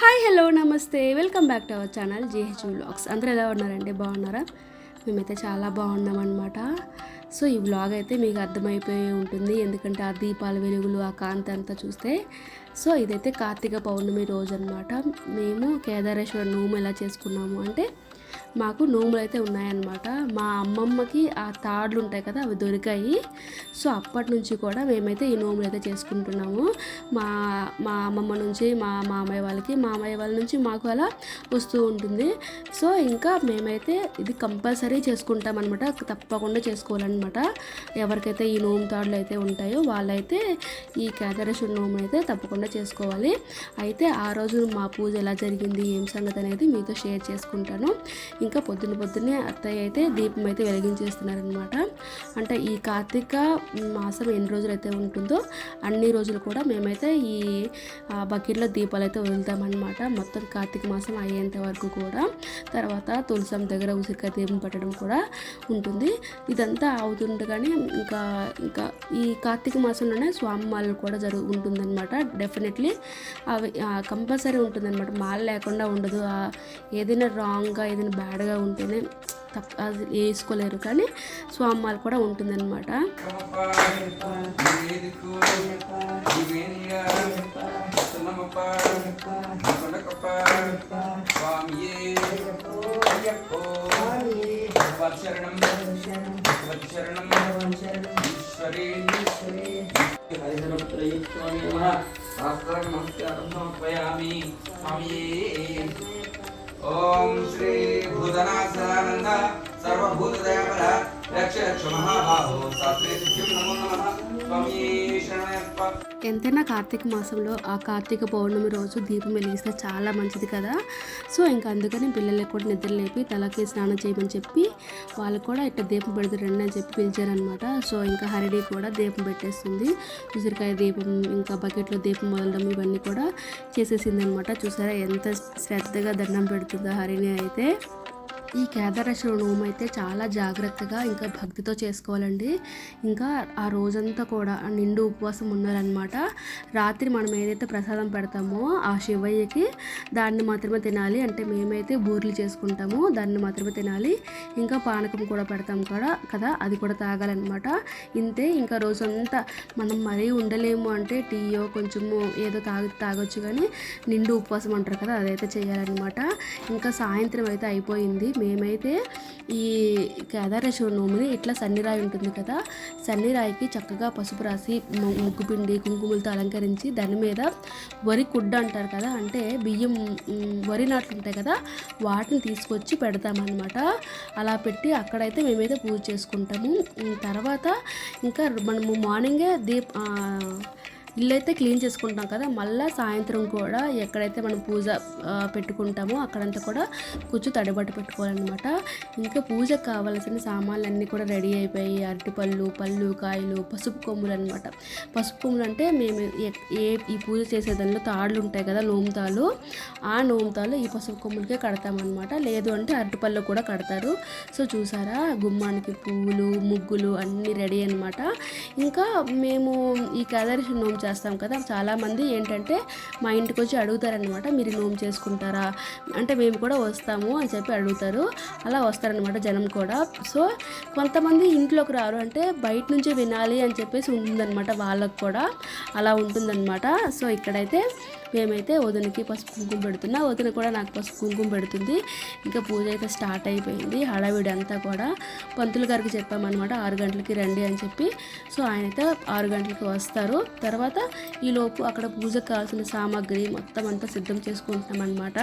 Hi hello నమస్తే. Welcome back to our channel GH vlogs. అందరూ ఎలా ఉన్నారండి? బాగున్నారా? మేమైతే చాలా బాగున్నాం అనమాట సో ఈ వ్లాగ్ అయితే మీకు అర్థమైపోయి ఉంటుంది. ఎందుకంటే ఆ దీపాల వెలుగులు ఆ కాంతి అంతా చూస్తే. సో ఇదైతే కార్తీక పౌర్ణమి రోజు అనమాట మేము కేదారేశ్వర నోము ఎలా చేసుకున్నాము అంటే మాకు నోములు అయితే ఉన్నాయన్నమాట. మా అమ్మమ్మకి ఆ తాడులు ఉంటాయి కదా అవి దొరికాయి. సో అప్పటి నుంచి కూడా మేమైతే ఈ నోములు అయితే చేసుకుంటున్నాము. మా మా అమ్మమ్మ నుంచి మా మామయ్య వాళ్ళకి మామయ్య వాళ్ళ నుంచి మాకు అలా వస్తూ ఉంటుంది. సో ఇంకా మేమైతే ఇది కంపల్సరీ చేసుకుంటాం అనమాట తప్పకుండా చేసుకోవాలన్నమాట. ఎవరికైతే ఈ నోము తాడులు అయితే ఉంటాయో వాళ్ళైతే ఈ కేదరేశ్వర నోము అయితే తప్పకుండా చేసుకోవాలి. అయితే ఆ రోజు మా పూజ ఎలా జరిగింది ఏం సంగతి అనేది మీతో షేర్ చేసుకుంటాను. ఇంకా పొద్దున్న పొద్దున్నే అత్తయ్య అయితే దీపం అయితే వెలిగించేస్తున్నారనమాట అంటే ఈ కార్తీక మాసం ఎన్ని రోజులు అయితే ఉంటుందో అన్ని రోజులు కూడా మేమైతే ఈ బకెట్లో దీపాలు అయితే వదులుతామన్నమాట. మొత్తం కార్తీక మాసం అయ్యేంత వరకు కూడా. తర్వాత తులసం దగ్గర ఉసిరికాయ దీపం పెట్టడం కూడా ఉంటుంది. ఇదంతా అవుతుండగానే ఇంకా ఇంకా ఈ కార్తీక మాసంలోనే స్వామి మాలలు కూడా జరుగు ఉంటుందన్నమాట. డెఫినెట్లీ అవి కంపల్సరీ ఉంటుందన్నమాట. మాల లేకుండా ఉండదు. ఏదైనా రాంగ్గా ఏదైనా జాడగా ఉంటేనే తప్ప అది వేసుకోలేరు. కానీ స్వామి కూడా ఉంటుందన్నమాట. సమర్పయామి స్వామి ఓం శ్రీ భూతనాశానంద సర్వభూత దయాపర రక్ష రక్ష మహాబాహో శాస్త్రే సిద్ధిం నమో నమః. ఎంతైనా కార్తీక మాసంలో ఆ కార్తీక పౌర్ణమి రోజు దీపం వెలిగిస్తే చాలా మంచిది కదా. సో ఇంకా అందుకని పిల్లలకు కూడా నిద్ర లేపి తలకి స్నానం చేయమని చెప్పి వాళ్ళు కూడా ఇట్లా దీపం పెడితే రండి అని చెప్పి పిలిచారనమాట సో ఇంకా హరిడి కూడా దీపం పెట్టేస్తుంది. ఉసిరికాయ దీపం ఇంకా బకెట్లో దీపం వదలడం ఇవన్నీ కూడా చేసేసింది అనమాట చూసారా ఎంత శ్రద్ధగా దండం పెడుతుందో హరిణి అయితే. ఈ కేదారేశ్వర నోము అయితే చాలా జాగ్రత్తగా ఇంకా భక్తితో చేసుకోవాలండి. ఇంకా ఆ రోజంతా కూడా నిండు ఉపవాసం ఉన్నారనమాట రాత్రి మనం ఏదైతే ప్రసాదం పెడతామో ఆ శివయ్యకి దాన్ని మాత్రమే తినాలి. అంటే మేమైతే బూర్లు చేసుకుంటాము దాన్ని మాత్రమే తినాలి. ఇంకా పానకం కూడా పెడతాం కూడా కదా అది కూడా తాగాలన్నమాట. ఇంతే ఇంకా రోజంతా మనం మరీ ఉండలేము అంటే టీయో కొంచెము ఏదో తాగి తాగొచ్చు కానీ నిండు ఉపవాసం అంటారు కదా అదైతే చేయాలన్నమాట. ఇంకా సాయంత్రం అయితే అయిపోయింది. మేమైతే ఈ కేదారేశ్వర నోముని ఇట్లా సన్నిరాయి ఉంటుంది కదా సన్నిరాయికి చక్కగా పసుపు రాసి ముగ్గుపిండి కుంకుమలతో అలంకరించి దాని మీద వరి కుడ్డ అంటారు కదా అంటే బియ్యం వరి నాట్లు ఉంటాయి కదా వాటిని తీసుకొచ్చి పెడతామన్నమాట. అలా పెట్టి అక్కడైతే మేమైతే పూజ చేసుకుంటాము. తర్వాత ఇంకా మనము మార్నింగే దీప్ ఇల్లు అయితే క్లీన్ చేసుకుంటాం కదా మళ్ళీ సాయంత్రం కూడా ఎక్కడైతే మనం పూజ పెట్టుకుంటామో అక్కడంతా కూడా కూర్చో తడబట్టు పెట్టుకోవాలన్నమాట. ఇంకా పూజకు కావాల్సిన సామాన్లు అన్నీ కూడా రెడీ అయిపోయి అరటిపళ్ళు పళ్ళు కాయలు పసుపు కొమ్ములు అనమాట పసుపు కొమ్ములు అంటే మేము ఏ ఈ పూజ చేసే దానిలో తాళ్ళు ఉంటాయి కదా నోముతాలు ఆ నోముతాలు ఈ పసుపు కొమ్ములకే కడతామన్నమాట. లేదు అంటే అరటిపళ్ళు కూడా కడతారు. సో చూసారా గుమ్మానికి పువ్వులు ముగ్గులు అన్నీ రెడీ అనమాట ఇంకా మేము ఈ కదర్శి నోము చేస్తాం కదా. చాలామంది ఏంటంటే మా ఇంటికి వచ్చి అడుగుతారనమాట మీరు ఈ నోము చేసుకుంటారా? అంటే మేము కూడా వస్తాము అని చెప్పి అడుగుతారు. అలా వస్తారనమాట జనం కూడా. సో కొంతమంది ఇంట్లోకి రారు. అంటే బయట నుంచి వినాలి అని చెప్పేసి ఉంటుందన్నమాట వాళ్ళకు కూడా. అలా ఉంటుందన్నమాట సో ఇక్కడైతే మేమైతే వదినకి పసుపు కుంకుమ పెడుతున్నా. వదిన కూడా నాకు పసుపు కుంకుమ పెడుతుంది. ఇంకా పూజ అయితే స్టార్ట్ అయిపోయింది. హడావిడి అంతా కూడా పంతులు గారికి చెప్పామన్నమాట ఆరు గంటలకి రండి అని చెప్పి. సో ఆయన అయితే ఆరు గంటలకి వస్తారు. తర్వాత ఈలోపు అక్కడ పూజకు కావాల్సిన సామాగ్రి మొత్తం అంతా సిద్ధం చేసుకుంటున్నాం అనమాట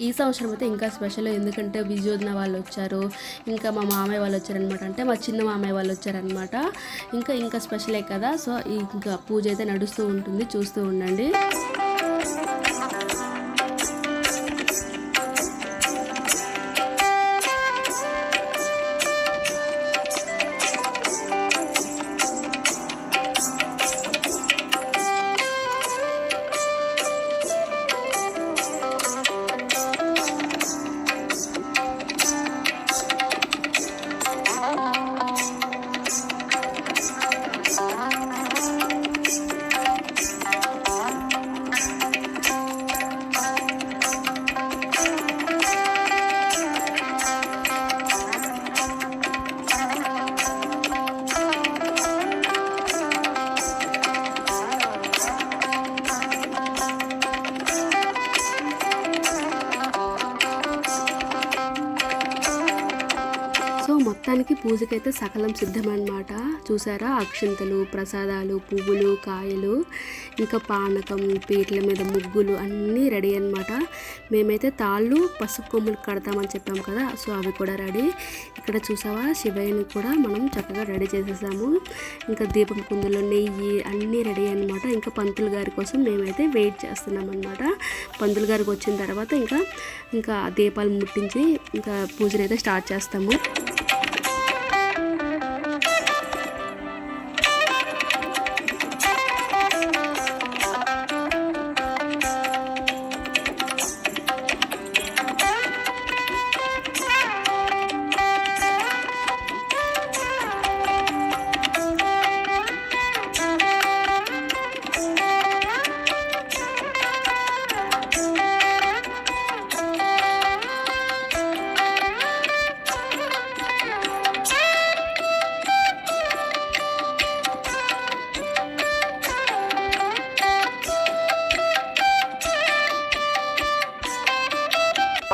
ఈ సంవత్సరం అయితే ఇంకా స్పెషల్ ఎందుకంటే విజయోదన వాళ్ళు వచ్చారు. ఇంకా మా మామయ్య వాళ్ళు వచ్చారనమాట అంటే మా చిన్న మామయ్య వాళ్ళు వచ్చారనమాట ఇంకా ఇంకా స్పెషలే కదా. సో ఇంకా పూజ అయితే నడుస్తూ ఉంటుంది. చూస్తూ ఉండండి. పూజకైతే సకలం సిద్ధమన్నమాట. చూసారా? అక్షింతలు ప్రసాదాలు పువ్వులు కాయలు ఇంకా పానకం పీటల మీద ముగ్గులు అన్నీ రెడీ అనమాట మేమైతే తాళ్ళు పసుపు కొమ్ములు కడతామని చెప్పాం కదా సో అవి కూడా రెడీ. ఇక్కడ చూసావా? శివయ్యని కూడా మనం చక్కగా రెడీ చేసేసాము. ఇంకా దీపం కుందులో నెయ్యి అన్నీ రెడీ అనమాట ఇంకా పంతులు గారి కోసం మేమైతే వెయిట్ చేస్తున్నాం అనమాట పంతులు గారికి వచ్చిన తర్వాత ఇంకా ఇంకా దీపాలు ముట్టించి ఇంకా పూజనైతే స్టార్ట్ చేస్తాము.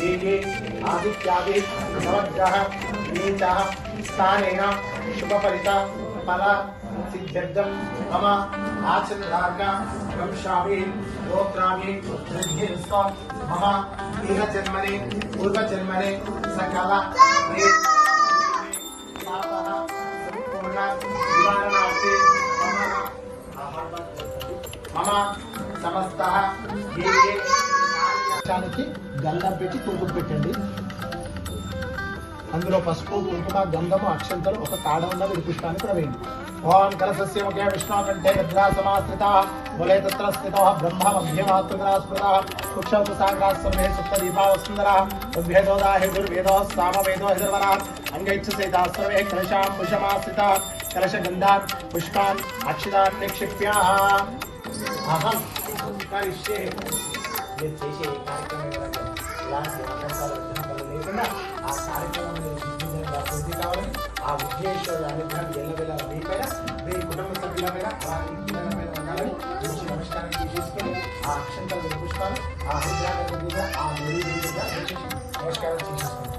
वेगे आदित्यादि नवग्रह नीचाः स्थानेन, शुभफलिता, फला, सिद्ध्यर्थं, मम आचरणार्ग वंशामि गोत्रामि वृद्धिस्व मम इह पूर्वजन्मने, सकल मम समस्तः ये ये कार्याणि గంధం పెట్టి కుంకుమ పెట్టండి. అందులో పసుపు కుంకుమ గంధము అక్షంతలు ఒక కాడ ఉన్న విడిపిష్టాన్ని కూడా వేయండి ఓం కలసస్య ముఖ్య విష్ణు కంఠే గద్రా సమాశ్రిత మూలే తత్ర స్థిత బ్రహ్మ మధ్యమాతృగ్రా స్మృత కుక్షౌత సాగ్రా సమ్మే సప్త దీపా వసుందర ఉద్భేదోదా హేతుర్వేదో సామవేదో హిదర్వర అంగైచ్చ సైతా కలశాం పుషమాశ్రిత. కలశ గంధాన్ పుష్పాన్ అక్షిదాన్ నిక్షిప్య. అహం. కరిష్యే చేసే కార్యక్రమం ఇలాంటి అవకాశాలు ఉద్యోగాలు లేకుండా ఆ కార్యక్రమం విజయంగా పూర్తి కావాలని ఆ విఘ్నేశ్వరుడు అనుగ్రహం ఎల్లవేళ మీపైన మీ కుటుంబ సభ్యుల మీద అలాగే పిల్లల మీద ఉండాలని మంచి నమస్కారం చేసుకొని ఆ అక్షంతలు పుష్పాలు ఆ హృదయాల మీద ఆ నొడి మీద నమస్కారం చేసుకుంటాం.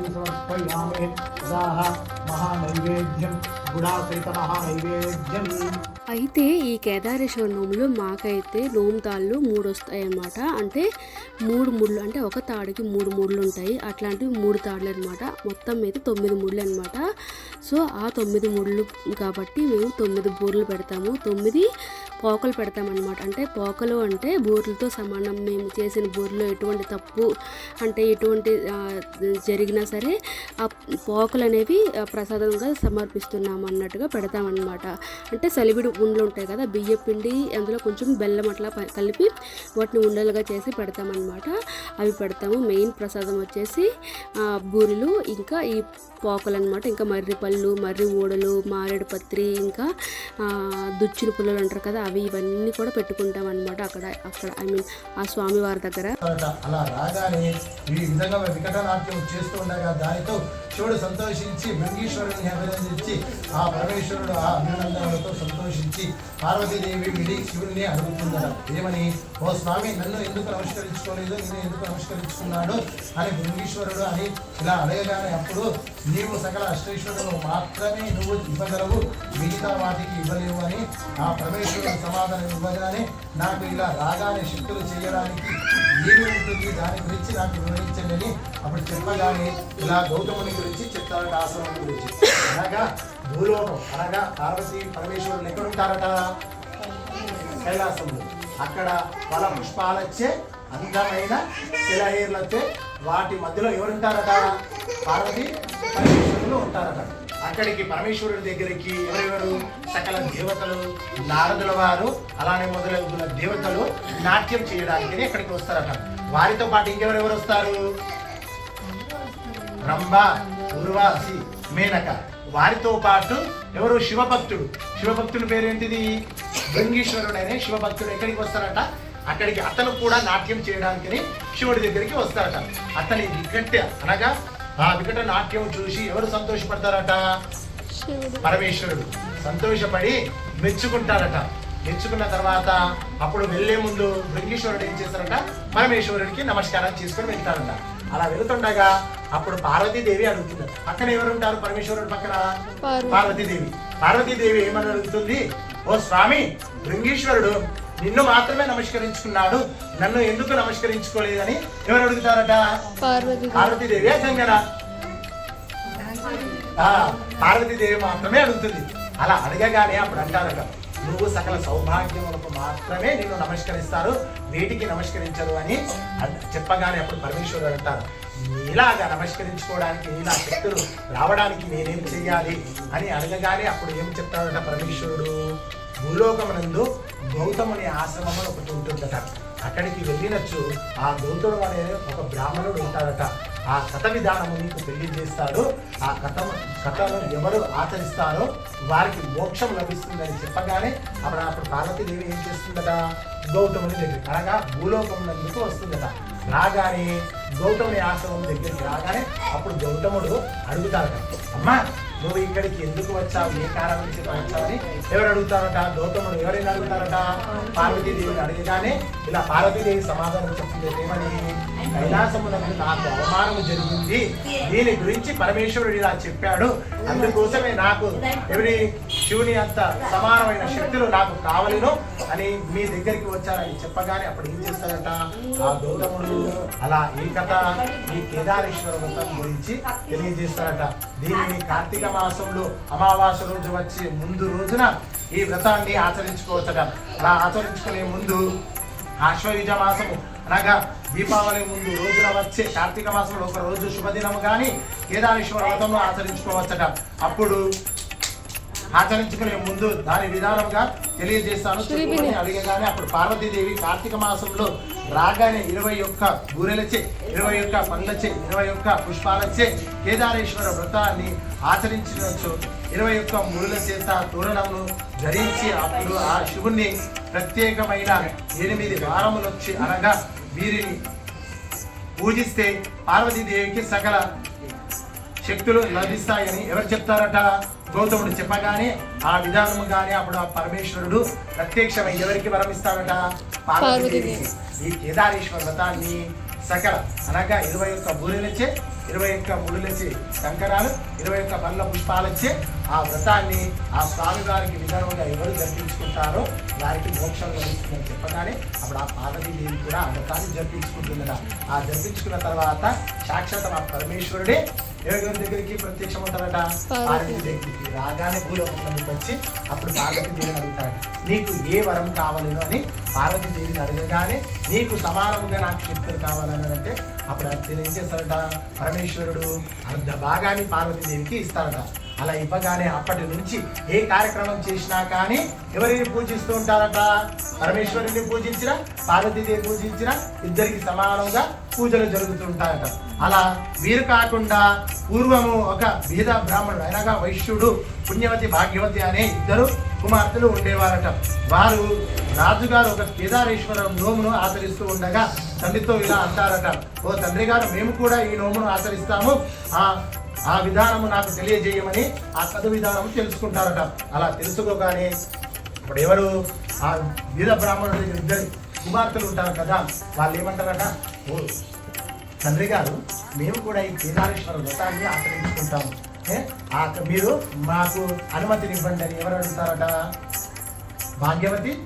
సమర్పయామి మహానైవేద్యం మహానైవేద్యం అయితే ఈ కేదారేశ్వర నోములో మాకైతే నోము తాళ్ళు మూడు వస్తాయన్నమాట అంటే మూడు ముళ్ళు అంటే ఒక తాడుకి మూడు ముళ్ళు ఉంటాయి అట్లాంటివి మూడు తాడులు అనమాట మొత్తం అయితే తొమ్మిది ముళ్ళు అనమాట సో ఆ తొమ్మిది ముళ్ళు కాబట్టి మేము తొమ్మిది బూర్లు పెడతాము. తొమ్మిది పోకలు పెడతామన్నమాట. అంటే పోకలు అంటే బూర్లతో సమానం. మేము చేసిన బూర్లో ఎటువంటి తప్పు అంటే ఎటువంటి జరిగినా సరే ఆ పోకలు అనేవి ప్రసాదంగా సమర్పిస్తున్నాము అన్నట్టుగా పెడతామన్నమాట. అంటే సలివిడి ఉండలు ఉంటాయి కదా బియ్య పిండి అందులో కొంచెం బెల్లం అట్లా కలిపి వాటిని ఉండలుగా చేసి పెడతామన్నమాట. అవి పెడతాము. మెయిన్ ప్రసాదం వచ్చేసి బూరెలు ఇంకా ఈ పోకలు అనమాట ఇంకా మర్రి పళ్ళు మర్రి ఊడలు మారేడు పత్రి ఇంకా దుచ్చిన పుల్లలు అంటారు కదా అవి ఇవన్నీ కూడా పెట్టుకుంటాం అనమాట అక్కడ అక్కడ ఐ మీన్ ఆ స్వామివారి దగ్గర. అలా రాగానే ఈ విధంగా వికటనాట్యం చేస్తూ ఉండగా దానితో శివుడు సంతోషించి భృంగీశ్వరుని అభినందించి ఆ పరమేశ్వరుడు ఆ అభినందనలతో సంతోషించి పార్వతీదేవి విడి శివుడిని అడుగుతుందట ఏమని? ఓ స్వామి నన్ను ఎందుకు నమస్కరించుకోలేదు? నేను ఎందుకు నమస్కరించుకున్నాడు? అని భృంగీశ్వరుడు అని ఇలా అడగగానే అప్పుడు నీవు సకల అష్టేశ్వరుడు మాత్రమే నువ్వు ఇవ్వగలవు మిగతా వాటికి ఇవ్వలేవు ఆ పరమేశ్వరుడు సమాధానం ఇవ్వగానే నాకు ఇలా రాగానే శక్తులు చేయడానికి ఏమి ఉంటుంది. దాని గురించి నాకు వివరించండి అని అప్పుడు చెప్పగానే ఇలా గౌతముని గురించి చెప్తారట ఆశ్రమం గురించి. అనగా భూలోకం అనగా పార్వతీ పరమేశ్వరులు ఎక్కడ ఉంటారట? కైలాసంలో. అక్కడ పల పుష్పాలచ్చే అందమైన శిలహీర్లచ్చే వాటి మధ్యలో ఎవరుంటారట? పార్వతి పరమేశ్వరులు ఉంటారట. అక్కడికి పరమేశ్వరుడి దగ్గరికి ఎవరెవరు? సకల దేవతలు నారదుల వారు అలానే మొదలవుతున్న దేవతలు నాట్యం చేయడానికి అక్కడికి వస్తారట. వారితో పాటు ఇంకెవరెవరు వస్తారు? రంభ ఉర్వాసి మేనక. వారితో పాటు ఎవరు? శివభక్తుడు. శివభక్తుడి పేరు ఏంటిది? భృంగీశ్వరుడు అనే శివభక్తుడు ఎక్కడికి వస్తారట? అక్కడికి అతను కూడా నాట్యం చేయడానికి శివుడి దగ్గరికి వస్తారట. అతని వికట అనగా ఆ వికట నాట్యం చూసి ఎవరు సంతోషపడతారట? పరమేశ్వరుడు. సంతోషపడి మెచ్చుకుంటారట. మెచ్చుకున్న తర్వాత అప్పుడు వెళ్ళే ముందు భృంగీశ్వరుడు ఏం చేస్తారట? పరమేశ్వరుడికి నమస్కారం చేసుకొని వెళ్తారట. అలా వెళ్తుండగా అప్పుడు పార్వతీదేవి అడుగుతుంది. పక్కన ఎవరు ఉంటారు పరమేశ్వరుడు పక్కన? పార్వతీదేవి. పార్వతీదేవి ఏమని అడుగుతుంది? ఓ స్వామి భృంగీశ్వరుడు నిన్ను మాత్రమే నమస్కరించుకున్నాడు నన్ను ఎందుకు నమస్కరించుకోలేదని ఎవరు అడుగుతారట? పార్వతీదేవి. గంగరా ఆ, పార్వతీదేవి మాత్రమే అడుగుతుంది. అలా అడగగానే అప్పుడు అంటారట నువ్వు సకల సౌభాగ్యములకు మాత్రమే నిన్ను నమస్కరిస్తారు వీటికి నమస్కరించరు అని చెప్పగానే అప్పుడు పరమేశ్వరుడు అంటారు నీలాగా నమస్కరించుకోవడానికి నీలా శక్తులు రావడానికి నేనేం చెయ్యాలి? అని అడగగానే అప్పుడు ఏం చెప్తాడట పరమేశ్వరుడు? భూలోకమునందు గౌతముని ఆశ్రమం అని ఒకటి ఉంటుందట. అక్కడికి వెళ్ళినచ్చు ఆ గౌతముడు అనే ఒక బ్రాహ్మణుడు ఉంటాడట. ఆ కథ విధానము మీకు పెళ్ళి చేస్తాడు ఆ కథ కథను ఎవరు ఆచరిస్తారో వారికి మోక్షం లభిస్తుందని చెప్పగానే అప్పుడు అప్పుడు పార్వతీదేవి ఏం చేస్తుందట? గౌతముని దగ్గర అనగా భూలోకం నందుకు వస్తుందట. రాగానే గౌతముని ఆశ్రమం దగ్గరికి రాగానే అప్పుడు గౌతముడు అడుగుతాడట అమ్మా నువ్వు ఇక్కడికి ఎందుకు వచ్చావు? ఏ కారణం చేత వచ్చావని ఎవరు అడుగుతారట? గౌతముడు ఎవరైనా అడుగుతారట? పార్వతీదేవిని అడిగగానే ఇలా పార్వతీదేవి సమాధానం చెప్తుంది ఏమని? కైలాసమునందు నాకు అవమానము జరిగింది. దీని గురించి పరమేశ్వరుడు ఇలా చెప్పాడు. అందుకోసమే నాకు ఎవరి శివుని అంత సమానమైన శక్తులు నాకు కావలను అని మీ దగ్గరికి వచ్చారని చెప్పగానే అప్పుడు ఏం చేస్తాడట? ఆ గౌతముడు అలా ఈ కథ ఈ కేదారేశ్వర వ్రతం గురించి తెలియజేస్తారట దీనిని కార్తీక మాసంలో అమావాస్య రోజు వచ్చే ముందు రోజున ఈ వ్రతాన్ని ఆచరించుకోవచ్చట. అలా ఆచరించుకునే ముందు ఆశ్వయుజ మాసము అనగా దీపావళి ముందు రోజున వచ్చే కార్తీక మాసంలో ఒక రోజు శుభదినము కానీ కేదారేశ్వర వ్రతంలో ఆచరించుకోవచ్చట. అప్పుడు ఆచరించుకునే ముందు దాని విధానంగా తెలియజేస్తాను అడిగగానే అప్పుడు పార్వతీదేవి కార్తీక మాసంలో రాగానే ఇరవై ఒక్క బూరెలచే ఇరవై ఒక్క పండ్లచే ఇరవై ఒక్క పుష్పాలచే కేదారేశ్వర వ్రతాన్ని ఆచరించినచ్చు ఇరవై ఒక్క మురుల చేత తోరణమును ధరించి అప్పుడు ఆ శివుణ్ణి ప్రత్యేకమైన ఎనిమిది వారములు వచ్చి అనగా వీరిని పూజిస్తే పార్వతీదేవికి సకల శక్తులు లభిస్తాయని ఎవరు చెప్తారట? గౌతముడు చెప్పగానే ఆ విధానముగానే అప్పుడు ఆ పరమేశ్వరుడు ప్రత్యక్షమై ఎవరికి వరమిస్తాడట? పార్వతీదేవి ఈ కేదారేశ్వర వ్రతాన్ని సకల అనగా ఇరవై ఒక్క బూరెలచ్చే ఇరవై ఒక్క ముడులచ్చే శంకరాలు ఇరవై ఒక్క బండ్ల పుష్పాలచ్చే ఆ వ్రతాన్ని ఆ స్వామి వారికి విధానంగా ఎవరు జరిపించుకుంటారో వారికి మోక్షం లభిస్తుందని చెప్పగానే అప్పుడు ఆ పార్వతీదేవి కూడా ఆ వ్రతాన్ని జరిపించుకుంటుందట. ఆ జరిపించుకున్న తర్వాత సాక్షాత్ ఆ పరమేశ్వరుడే ఎవరి దగ్గరికి ప్రత్యక్షమవుతారట పార్వతీ దగ్గరికి రాగానే భూలోకంలోకి వచ్చి అప్పుడు పార్వతీ దేవిని అడుగుతాడు. నీకు ఏ వరం కావాలను అని పార్వతీ దేవిని అడగగానే నీకు సమానంగా నాకు శక్తులు కావాలని అంటే అప్పుడు అతను ఏం చేస్తాడట పరమేశ్వరుడు అర్ధ భాగాన్ని పార్వతీదేవికి ఇస్తాడట అలా ఇవ్వగానే అప్పటి నుంచి ఏ కార్యక్రమం చేసినా కానీ ఎవరిని పూజిస్తూ ఉంటారట? పరమేశ్వరుని పూజించిన పార్వతీదేవి పూజించిన ఇద్దరికి సమానంగా పూజలు జరుగుతుంటాయట అలా వీరు కాకుండా పూర్వము ఒక బీద బ్రాహ్మణుడు అనగా వైశ్యుడు పుణ్యవతి భాగ్యవతి అనే ఇద్దరు కుమార్తెలు ఉండేవారట. వారు రాజుగారు ఒక కేదారేశ్వర నోమును ఆచరిస్తూ ఉండగా తండ్రితో ఇలా అంటారట ఓ తండ్రి గారు మేము కూడా ఈ నోమును ఆచరిస్తాము. ఆ ఆ విధానము నాకు తెలియజేయమని ఆ కథ విధానం తెలుసుకుంటారట. అలా తెలుసుకోగానే ఇప్పుడు ఎవరు? ఆ బీద బ్రాహ్మణుడి దగ్గర ఇద్దరు కుమార్తెలు ఉంటారు కదా వాళ్ళు ఏమంటారట? ఓ తండ్రి గారు మేము కూడా ఈ కేదారేశ్వర వ్రతాన్ని ఆచరించుకుంటాము. ఆ మీరు మాకు అనుమతిని ఇవ్వండి అని ఎవరు అడుగుతారట? భాగ్యవతి?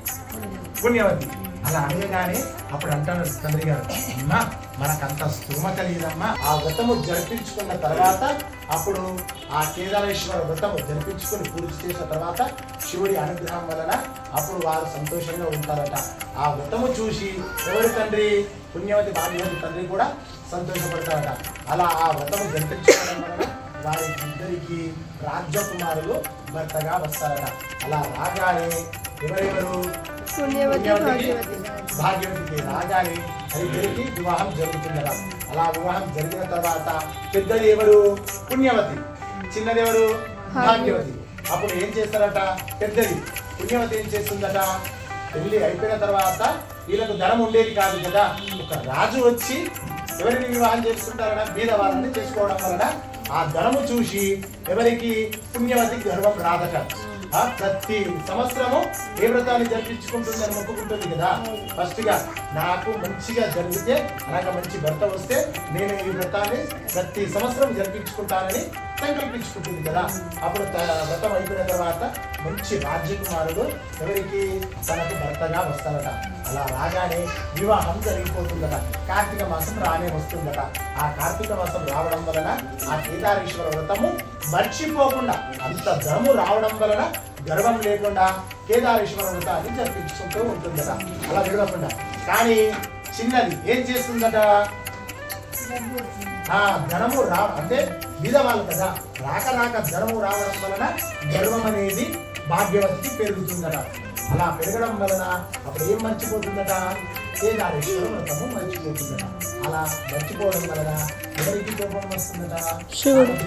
పుణ్యవతి. అలా అడగగానే అప్పుడు అంటారు తండ్రి గారు అమ్మా మనకంత స్థూమత లేదమ్మా. ఆ వ్రతము జరిపించుకున్న తర్వాత అప్పుడు ఆ కేదారేశ్వర వ్రతము జరిపించుకుని పూర్తి చేసిన తర్వాత శివుడి అనుగ్రహం వలన అప్పుడు వారు సంతోషంగా ఉంటారట. ఆ వ్రతము చూసి ఎవరి తండ్రి పుణ్యవతి భాగ్యవతి తండ్రి కూడా సంతోషపడతారట. అలా ఆ వ్రతము జరిపించుకోవడం వలన వారి ఇద్దరికి రాజ్యకుమారులు భర్తగా వస్తారట. అలా రాగానే ఎవరెవరు పుణ్యవతి భాగ్యవతి. భాగ్యవతికి రాగానే ఇద్దరికి వివాహం జరుగుతుందట. అలా వివాహం జరిగిన తర్వాత పెద్దది ఎవరు? పుణ్యవతి. చిన్నది ఎవరు భాగ్యవతి. అప్పుడు ఏం చేస్తారట? పెద్దది. పుణ్యవతి ఏం చేస్తుందట? పెళ్ళి అయిపోయిన తర్వాత వీళ్ళకు ధనం ఉండేది కాదు కదా. ఒక రాజు వచ్చి ఎవరిని వివాహం చేసుకుంటారట? బీద వాళ్ళని చేసుకోవడం వలన ఆ ధనము చూసి ఎవరికి? పుణ్యవతి గర్వం రాదట. ప్రతి సంవత్సరము ఏ వ్రతాన్ని జరిపించుకుంటుందని మొక్కుకుంటుంది కదా. ఫస్ట్గా నాకు మంచిగా జరిగితే నాకు మంచి భర్త వస్తే నేను ఈ వ్రతాన్ని ప్రతి సంవత్సరం జరిపించుకుంటానని సంకల్పించుకుంటుంది కదా. అప్పుడు వ్రతం అయిపోయిన తర్వాత మంచి రాజ్యకుమారుడు ఎవరికి? తనకు భర్తగా వస్తారట. అలా రాగానే వివాహం జరిగిపోతుందట. కార్తీక మాసం రానే వస్తుందట. ఆ కార్తీక మాసం రావడం వలన ఆ కేదారేశ్వర వ్రతము మర్చిపోకుండా అంత ధనము రావడం వలన గర్వం లేకుండా కేదారేశ్వర వ్రతాన్ని జరిపించుకుంటూ ఉంటుందట. అలా విడవకుండా కానీ చిన్నది ఏం చేస్తుందట? ఆ ధనము రా అంటే బీదవాళ్ళు కదా. రాక రాక ధనము రావడం వలన గర్వం అనేది భాగ్యవతికి పెరుగుతుందట. అలా పెరగడం వలన అప్పుడు ఏం మర్చిపోతుందట? కేదారేశ్వర వ్రతము మర్చిపోతుందట. అలా మర్చిపోవడం వలన ఎవరికి కోపం వస్తుందట.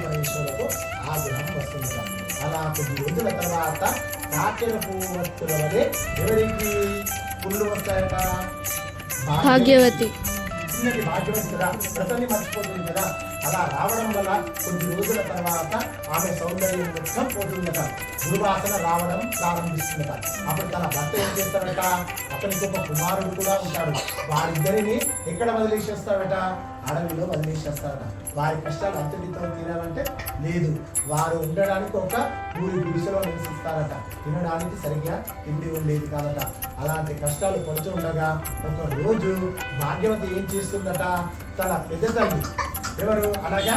పరమేశ్వరులకు ఆగ్రహం వస్తుందట. అలా కొద్ది రోజుల తర్వాత కాకెర పువ్వత్తుల వలె ఎవరికి పుళ్ళు వస్తాయట? భాగ్యవతి. భాగ్యవతి కదా. వ్రతాన్ని మర్చిపోతుంది కదా. అలా రావడం వల్ల కొన్ని రోజుల తర్వాత ఆమె సౌందర్యం మొత్తం పోతుందట. దుర్వాసన రావడం ప్రారంభిస్తుందట. అప్పుడు తన భర్త ఏం చేస్తాడట? అతనికి ఒక కుమారుడు కూడా ఉంటాడు. వారిద్దరిని ఎక్కడ వదిలేసేస్తాడట? అడవిలో వదిలేసేస్తాడట. వారి కష్టాలు అంతటితో తీరాలంటే లేదు. వారు ఉండడానికి ఒక ఊరి గుడిసెలో నివసిస్తారట. తినడానికి సరిగ్గా తిండి ఉండేది కాదట. అలాంటి కష్టాలు పడుతుండగా ఒక రోజు భాగ్యవతి ఏం చేస్తుందట? తన పెద్ద తల్లి ఎవరు? అనగా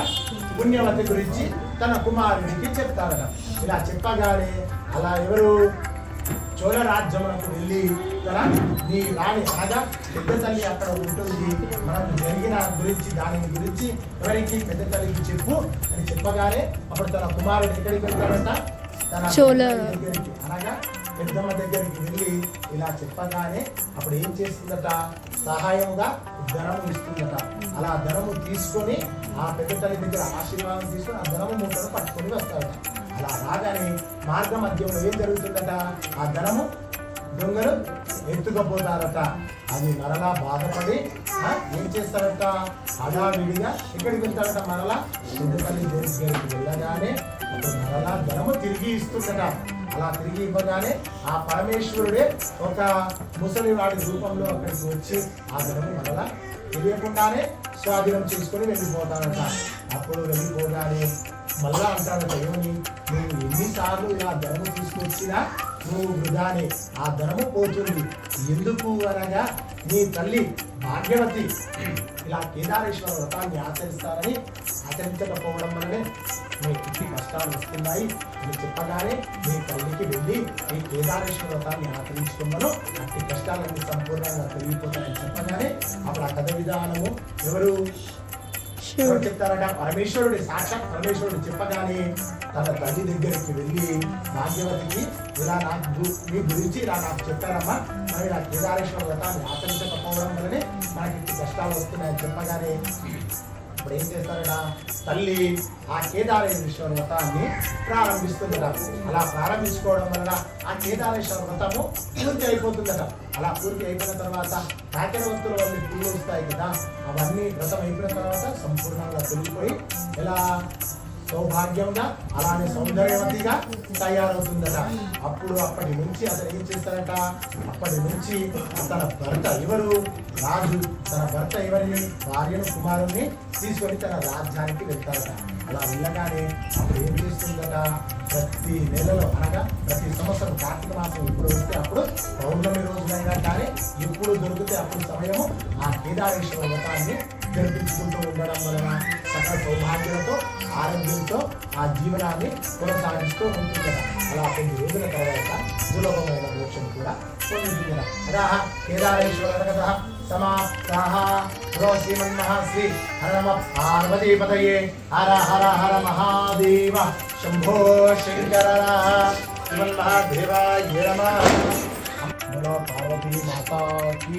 పుణ్యవతి గురించి తన కుమారునికి చెప్తారట. ఇలా చెప్పగానే అలా ఎవరు? చోళ రాజ్యమునకు వెళ్ళి కదా నీ రాణి అనగా పెద్ద తల్లి అక్కడ ఉంటుంది. మనకు జరిగిన గురించి దాని గురించి ఎవరికి పెద్ద తల్లికి చెప్పు అని చెప్పగానే అప్పుడు తన కుమారుడు ఎక్కడికి వెళ్తాడంట? తన అనగా పెద్దమ్మ దగ్గరికి వెళ్ళి ఇలా చెప్పగానే అప్పుడు ఏం చేస్తుందట? సహాయంగా ధనము ఇస్తుందట. అలా ధనము తీసుకొని ఆ పెద్ద తల్లి దగ్గర ఆశీర్వాదం తీసుకొని ఆ ధనము మూటను పట్టుకొని వస్తాడట అలా రాగానే మార్గ మధ్యంలో ఏం జరుగుతుందట? ఆ ధనము దొంగలు ఎత్తుకపోతారట. అది మరలా బాధపడి ఏం చేస్తారట? హడావిడిగా ఇక్కడికి వెళ్తారట మరలా. సిద్ధపల్లి దగ్గరికి వెళ్ళగానే మరలా ధనము తిరిగి ఇస్తుందట. అలా తిరిగి ఇవ్వగానే ఆ పరమేశ్వరుడే ఒక ముసలివాడి రూపంలో అక్కడికి వచ్చి ఆ ధనము మరలా తెలియకుండానే స్వాధీనం చేసుకొని వెళ్ళిపోతాడట. అప్పుడు వెళ్ళిపోగానే మళ్ళా అంటాడట ఏమని నువ్వు ఎన్నిసార్లు ఇలా ధనము తీసుకొచ్చినా నువ్వు వృధానే. ఆ ధనము పోతుంది. ఎందుకు అనగా నీ తల్లి భాగ్యవతి. ఇలా కేదారేశ్వర వ్రతాన్ని ఆచరిస్తారని ఆచరించకపోవడం వల్లనే మీ ఇంటి కష్టాలు వస్తున్నాయి. అని చెప్పగానే మీ తల్లికి వెళ్ళి ఈ కేదారేశ్వర వ్రతాన్ని ఆచరించుకున్నాను అట్టి కష్టాలన్నీ సంపూర్ణంగా తొలగిపోతాయని చెప్పగానే అప్పుడు ఆ కథ విధానము ఎవరు? ఎవరు చెప్తారట? పరమేశ్వరుడు. సాక్షాత్ పరమేశ్వరుడు చెప్పగానే తన తల్లి దగ్గరికి వెళ్ళి భాగ్యవతికి ఇలా నాకు మీ గురించి ఇలా నాకు చెప్పారమ్మా. మరి ఇలా కేదారేశ్వర వ్రతాన్ని ఆచరించకపోవడం వల్లనే మనకి కష్టాలు వస్తున్నాయని చెప్పగానే అప్పుడు ఏం చేస్తారట? తల్లి ఆ కేదారేశ్వర వ్రతాన్ని ప్రారంభిస్తుందట. అలా ప్రారంభించుకోవడం వలన ఆ కేదారేశ్వర వ్రతము పూర్తి అయిపోతుందట. అలా పూర్తి అయిపోయిన తర్వాత కాకెరవంతుల వల్ల పూలు వస్తాయి కదా అవన్నీ వ్రతం అయిపోయిన తర్వాత సంపూర్ణంగా తొలిగిపోయి ఎలా సౌభాగ్యంగా అలానే సౌందర్యవతిగా తయారవుతుందట. అప్పుడు అప్పటి నుంచి అతను ఏం చేస్తారట అప్పటి నుంచి తన భర్త ఎవరు? రాజు. తన భర్త ఎవరిని? భార్యను కుమారుణ్ణి తీసుకొని తన రాజ్యానికి వెళ్తారట. అలా వెళ్ళగానే అప్పుడు ఏం చేస్తుందట? ప్రతి నెలలో అనగా ప్రతి సంవత్సరం కార్తీక మాసం ఇప్పుడు వస్తే అప్పుడు పౌర్ణమి రోజునైనా కానీ ఎప్పుడు దొరికితే అప్పుడు సమయము ఆ కేదారేశ్వర వ్రతాన్ని జరిపించుకుంటూ ఉండడం వలన సకల సౌభాగ్యంతో ఆరోగ్యంతో ఆ జీవనాన్ని కొనసాగిస్తూ ఉంటుంది కదా. అలా కొన్ని రోజుల తర్వాత సులభమైన మోక్షం కూడా పొందుతుంది కదా. అదా కేదారేశ్వర కదా సమాప్తాహ హరమ పార్వతీపతయే హర హర హర మహాదేవ శంభో శంకర. శ్రీమన్మహాదేవాయ నమ. పార్వతీ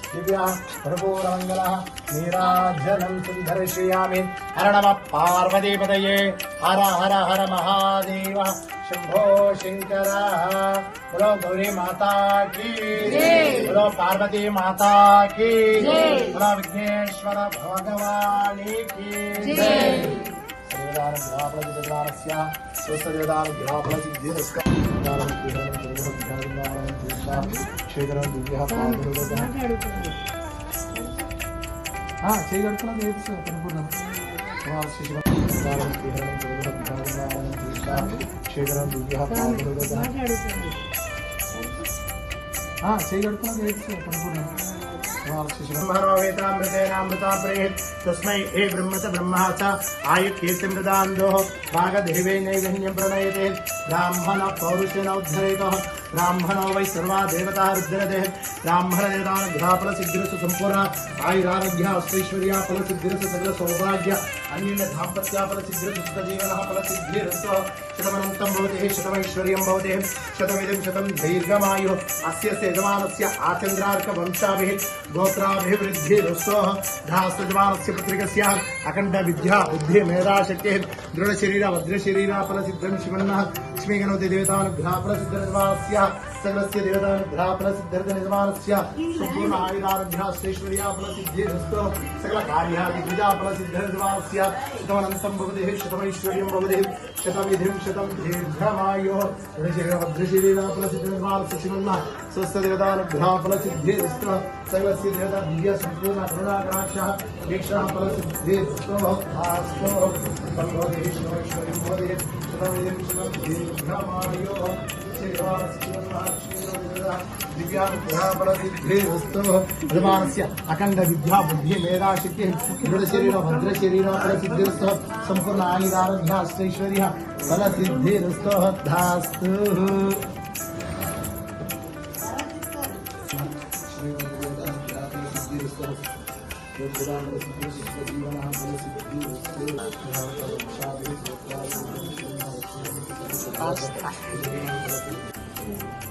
दिव्या प्रभुरमङ्गलः नीराजनं सुन्दर्शयामि। हर नमः पार्वतीपतये हर हर हर महादेव शम्भो शङ्कर। बोलो गौरी माता की बोलो पार्वती माता की बोलो विघ्नेश्वर भगवानी की सर्वदानग्रहाफलसिद्धिर्दानस्य క్షేత్రం దివ్య చేయి కడుతున్నది ఏది అనుకున్నాం క్షేత్రం దివ్య చేయి కడుతున్నది ఏది అనుకున్నాం బ్రహ్మవేతామృతేనామృతాప్రేత్ తస్మై ఏ బ్రహ్మత బ్రహ్మా చ ఆయు కీర్తిమృదాందో భాగదేవే నైవేణ్యం ప్రణయతే బ్రాహ్మణ పౌరుషేణౌద్ధరేక బ్రాహ్మణో వై సర్వా దేవత రుద్రదే బ్రాహ్మణేదానుగ్రహఫల సిద్ధిరసు సంపూర్ణ ఆయురారోగ్య అష్టైశ్వర్య ఫల సిద్ధిరసు సకల సౌభాగ్య అన్య దాంపత్య ఫల సిద్ధిరసు సుఖజీవన ఫల సిద్ధిరస్వ శతమనంతం భవతి శతమైశ్వర్యం భవతి శతమిదం శతం దీర్ఘమాయు అస్య యజమానస్య ఆచంద్రార్క వంశాభి గోత్రాభివృద్ధిరస్వ ధాస్త యజమానస్య పుత్రికస్య అఖండ విద్యా బుద్ధి మేధాశక్తి దృఢశరీర వజ్రశరీర ఫల సిద్ధం శివన్న लक्ष्मीगणोति देवतानुभ्यः प्रसिद्धस्य सर्वस्य देवताभ्याफलसिद्ध्यर्थनिर्माणस्य सम्पूर्णायुधारभ्याश्रेश्वर्याफलसिद्ध्येस्तु सकलकार्यादिद्विजाफलसिद्ध्यनिर्माणस्य शतमनं सम्भवति शतमैश्वर्यं भवति शतमिधिं शतं दीर्घमायोः। ऋषिरेणाफलसिद्धिनिर्माणस्य शिवन्ना स्वस्य देवतानुभ्याफलसिद्ध्येस्तु सर्वस्य देवता दिव्य सम्पूर्ण करुणाकराक्षः वीक्षणः फलसिद्ध्येस्तु आस्तु सम्भवति शतमैश्वर्यं भवति शतमिधिं शतं दीर्घमायोः। श्रीवास्य दिव्यानुग्रहबलविद्धेस्तमानस्य अखण्डविद्याबुद्धि मेधाशक्तिः दृढशरीर भद्रशरीर प्रसिद्धिरस्तः सम्पूर्णानिदानध्याश्चैश्वर्यः बलसिद्धिरस्तः धास्तु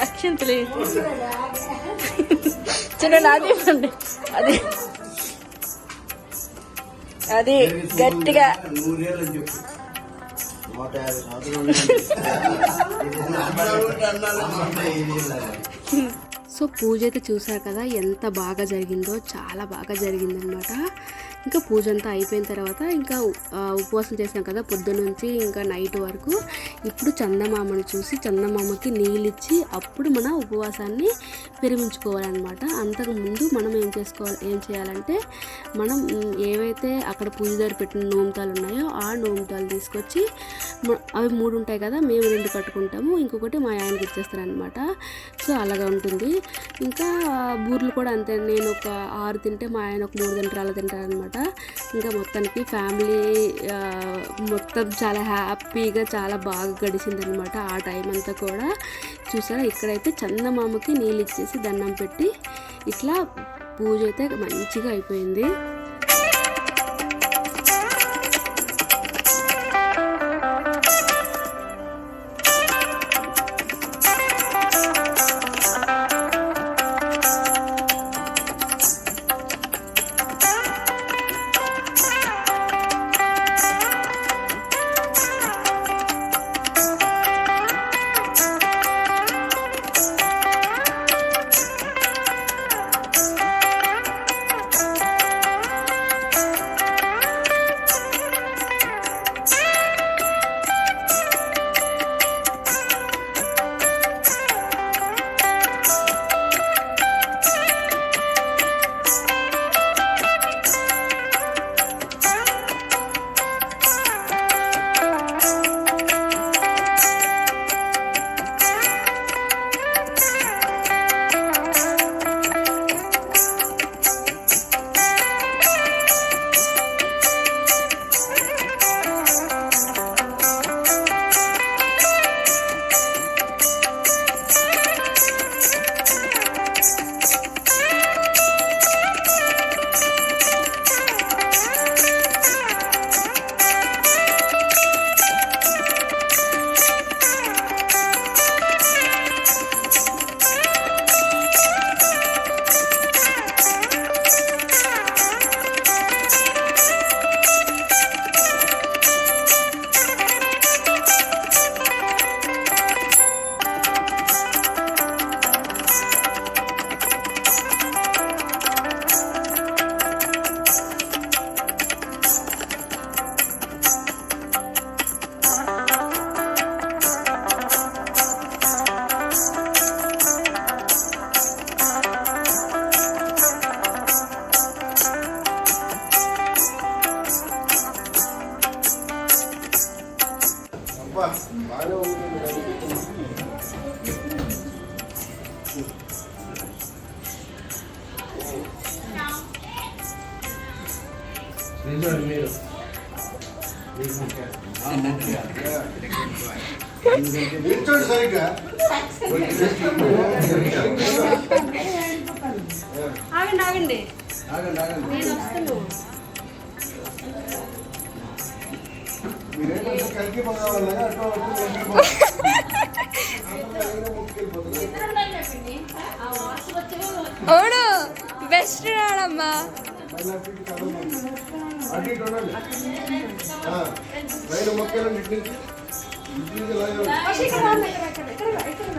అక్షంతలే. చూడండి అది ఇవ్వండి. అది. అది గట్టిగా. సో పూజ అయితే చూసారు కదా ఎంత బాగా జరిగిందో చాలా బాగా జరిగిందనమాట ఇంకా పూజ అంతా అయిపోయిన తర్వాత ఇంకా ఉపవాసం చేసాం కదా పొద్దునుంచి నుంచి ఇంకా నైట్ వరకు. ఇప్పుడు చందమామను చూసి చందమామకి నీళ్ళు ఇచ్చి అప్పుడు మన ఉపవాసాన్ని విరమించుకోవాలన్నమాట. అంతకుముందు మనం ఏం చేసుకోవాలి ఏం చేయాలంటే మనం ఏవైతే అక్కడ పూజ దగ్గర పెట్టిన నోముతాలు ఉన్నాయో ఆ నోముతాలు తీసుకొచ్చి అవి మూడు ఉంటాయి కదా మేము రెండు కట్టుకుంటాము ఇంకొకటి మా ఆయనకి ఇచ్చేస్తారనమాట సో అలాగా ఉంటుంది. ఇంకా బూర్లు కూడా అంతే నేను ఒక ఆరు తింటే మా ఆయన ఒక మూడు తింటారు అలా తింటారనమాట ఇంకా మొత్తానికి ఫ్యామిలీ మొత్తం చాలా హ్యాపీగా చాలా బాగా గడిచిందనమాట ఆ టైం అంతా కూడా. చూసారా? ఇక్కడైతే చందమామకి నీళ్ళు ఇచ్చేసి దండం పెట్టి ఇట్లా పూజ అయితే మంచిగా అయిపోయింది.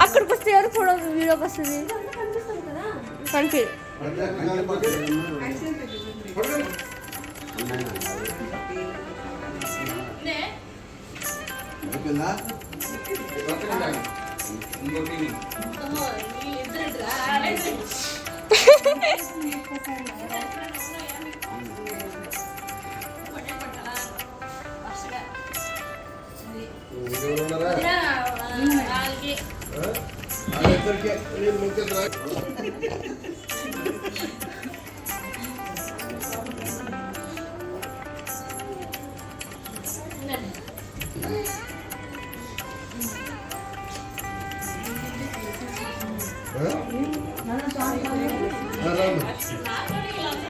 అక్కడికి వస్తే ఎవరు ఫోటో వీడియోకి వస్తుంది. కనిపి అంటే అక్కడ